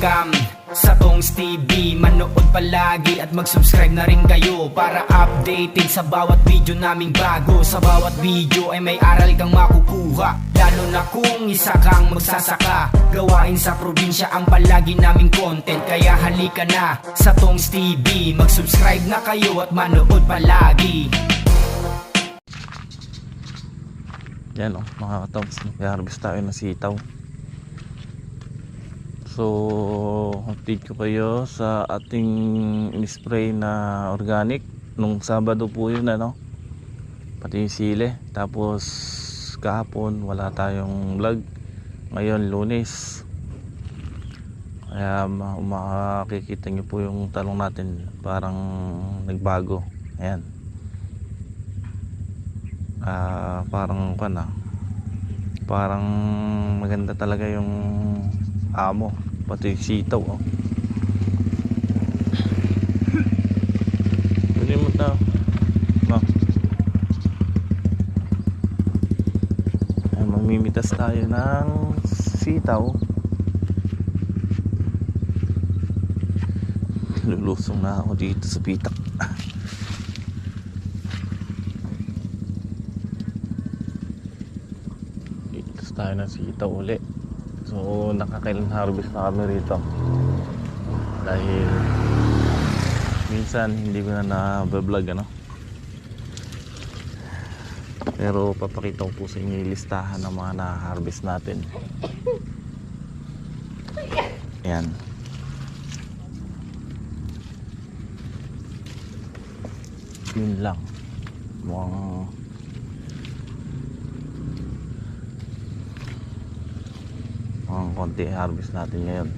Welcome sa Tongs TV Manood palagi at mag-subscribe na rin kayo Para updated sa bawat video naming bago. Sa bawat video ay may aral kang makukuha Lalo na kung isa kang magsasaka. Gawain sa probinsya ang palagi naming content Kaya halika na sa Tongs TV Mag-subscribe na kayo at manood palagi. Yan o, mga katongs. May-harvest tayo ng sitaw. So, update ko kayo sa ating in-spray na organic. Nung Sabado po yun, ano. Pati sile. Tapos, kahapon, wala tayong vlog. Ngayon, lunes. Kaya, ma- makikita nyo po yung talong natin. Parang nagbago. Ayan. Ah, parang ah. Parang maganda talaga yung amo, pati yung sitaw oh. Pwede mo ta. Ma. Ay, mamimitas tayo ng sitaw. Lulusong na ako dito sa pitak. Itas tayo ng sitaw uli. So, nakakailan harvest na kami rito. Dahil minsan hindi ko na na-vlog ano. Pero papakita ko po sa inyo yung listahan ng mga na-harvest natin. Ayan. Yun lang. Mukhang ang konti harvest natin ngayon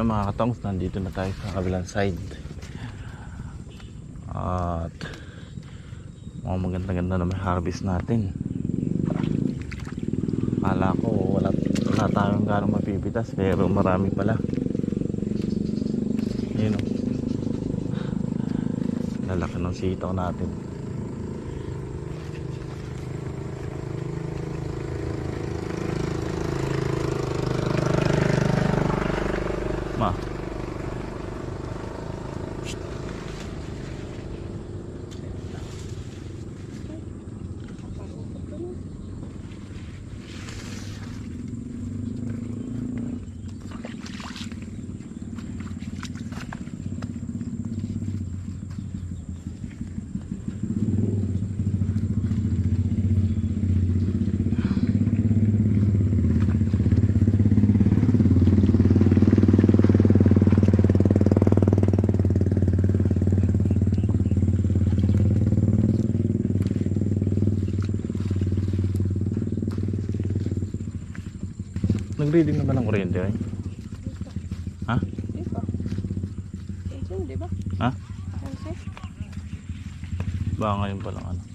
So yan mga katongs, nandito na tayo sa kabilang side. At mga maganda-ganda na may harvest natin. Kala ko wala, wala tayong gano'ng mapipitas pero marami pala. Yun o. Lalaki ng sitaw natin. Ma. Nag-reading na ba ng kuryente ay? Ha? Ito. Ito, di ba? Ha? Baka ngayon pa lang ano.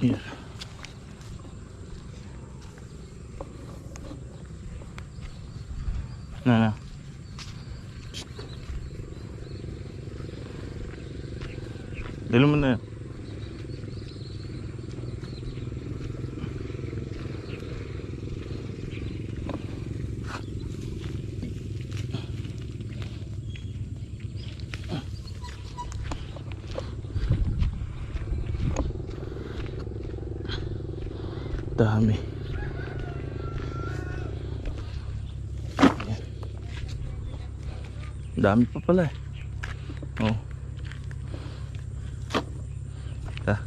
Yeah. Dami. Ayan. Dami pa pala eh. Oh. Ta.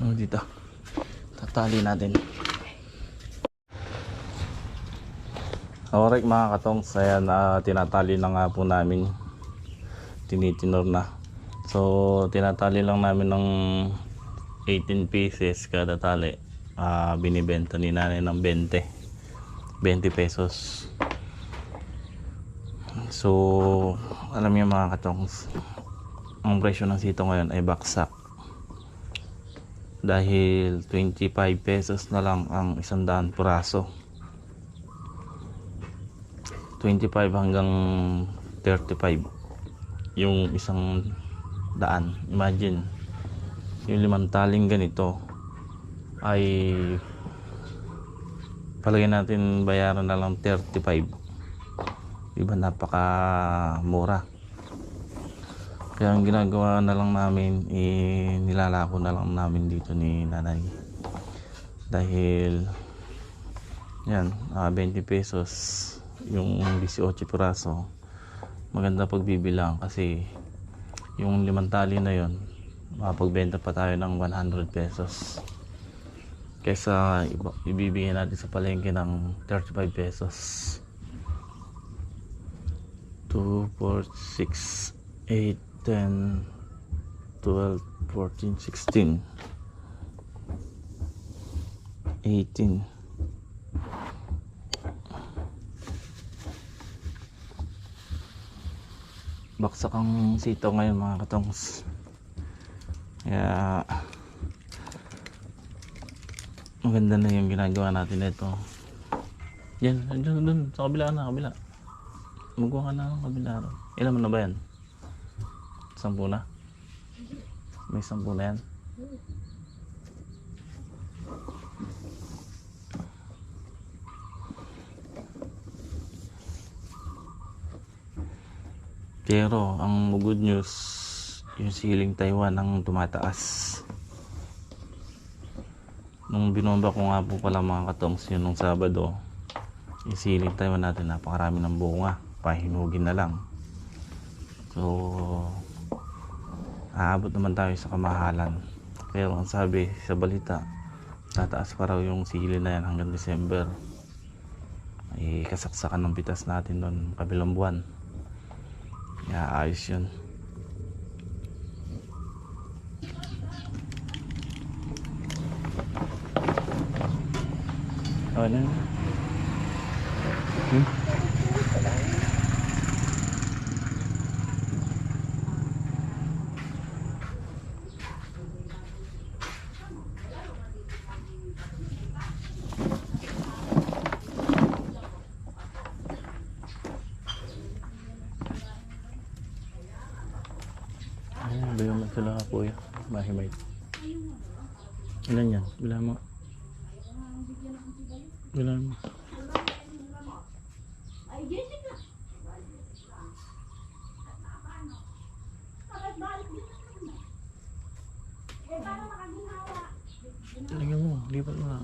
Oh, dito. Tatali natin. Alright mga katongs, ayan ah, tinatali na nga po namin. Tinitinor na. So tinatali lang namin ng 18 pieces kada tali. Ah, binibenta ni nanay ng 20 20 pesos. So alam niyo mga katongs ang presyo ng sito ngayon ay baksak. Dahil 25 pesos na lang ang isang daan puraso 25 hanggang 35 yung isang daan. Imagine yung limang taling ganito ay palagay natin bayaran na lang 35 diba napaka mura kaya ang ginagawa na lang namin eh, nilalako na lang namin dito ni nanay. Dahil yan ah, 20 pesos yung 18 piraso maganda pagbibilang kasi yung limang tali na yon makapagbenta pa tayo ng 100 pesos. Kesa ibibigay natin sa palengke ng 35 pesos. 2, 4, 6, 8, 10, 12, 14, 16 18 baksak ang sito ngayon mga katongs. Kaya maganda na yung ginagawa natin nito. Yan dun, dun sa kabila na kabila. Magawa ka na ng kabila ilan mo na ba yan? Sampu na? May sampu na yan Pero ang good news, yung siling Taiwan ang tumataas. Nung binomba ko nga po pala mga katongs yun nung Sabado, yung siling Taiwan natin napakarami ng bunga. Pahinugin na lang. So, aabot naman tayo sa kamahalan. Pero ang sabi sa balita, tataas pa raw yung sili na yan hanggang December. Ay kasaksakan ng bitas natin doon kabilang buwan. Yeah, ayos yun. Oh, ano? Hmm? Tingnan mo, lipat mo na.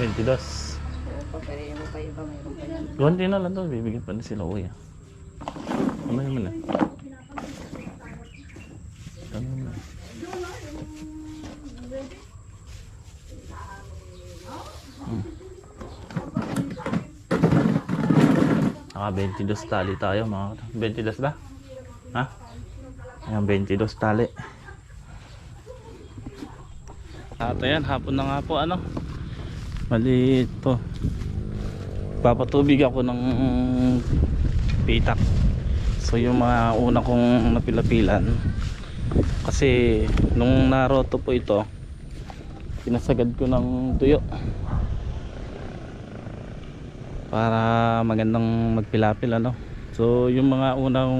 Ventidos. Oo pa, pero yung pa iba mayroon pa yan. Konti na lang to, bibigyan pa na sila. Tama naman ah. Tama naman hmm. Naka 22 tali tayo mga kata. 22 ba? Ha? Ayan 22 tali. Ato yan, hapon na nga po ano. Maliit po. Papatubig ako ng pitak. So yung mga una kong napilapilan kasi nung naroto po ito pinasagad ko ng tuyo para magandang magpilapil ano so yung mga unang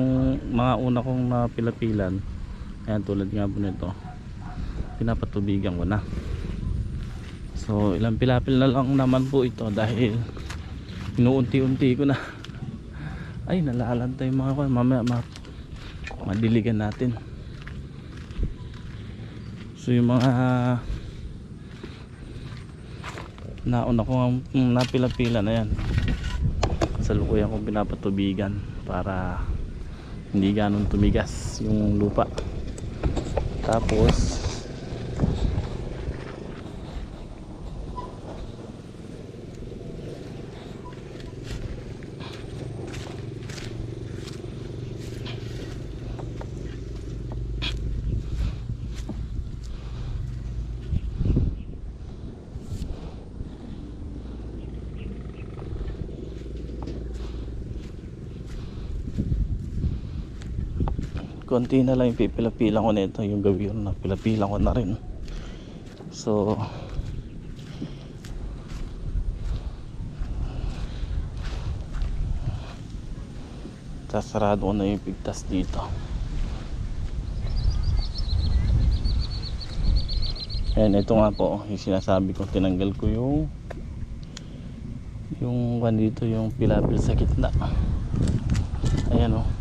mga una kong napilapilan ayan tulad nga po nito pinapatubigan ko na. So ilang pilapil na lang naman po ito dahil inuunti-unti ko na ay nalalanta yung mga kwan. Mamaya ma madiligan natin. So yung mga nauna ko ang napila-pila na yan. Sa lukuyan kong pinapatubigan para hindi ganun tumigas yung lupa. Tapos konti na lang yung pipila-pila ko nito yung gawin na pila-pila ko na rin so sasarado ko na yung pigtas dito Ayan, ito nga po, yung sinasabi ko, tinanggal ko yung yung kan dito, yung pilapil sa gitna. Ayan oh.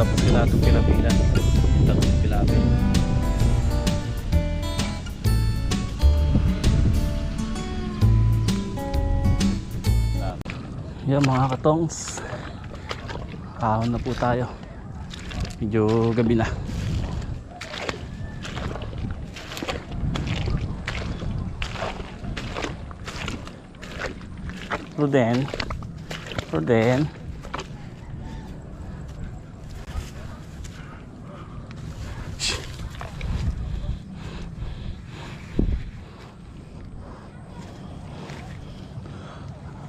Tapos na itong pinapilan yung tatlong pilapil yan mga katongs. Ahon na po tayo. Medyo gabi na. Ruden Ruden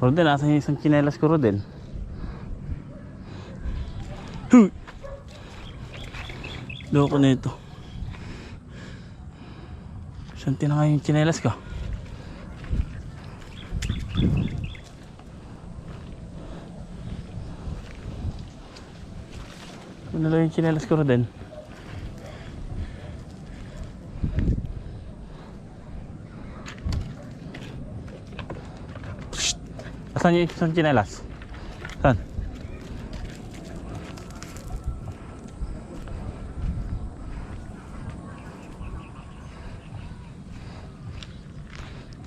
Roden, asan yung isang chinelas ko, Roden? Huy! Loko na ito. Saan tinangay yung chinelas ko? Ano lang yung chinelas ko, Roden? Asan yung chinelas? Saan?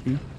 Hmm?